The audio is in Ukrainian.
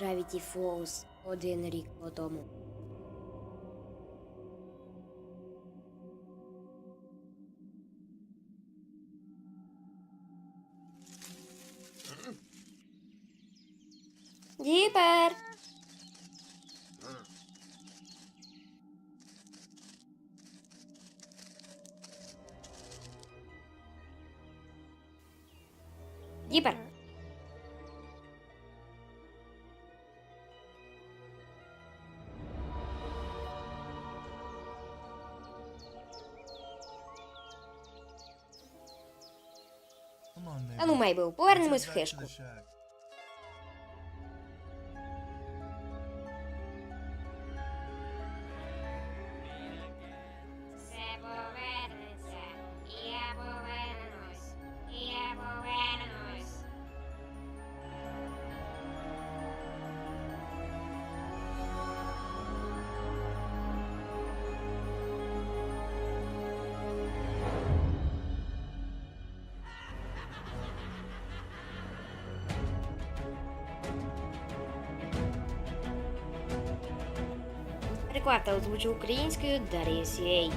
Gravity Falls один рік по тому. Діпер! Діпер! А ну, Мейбл, повернемось в хишку. перекладав озвучив українською Дар'я Сіей.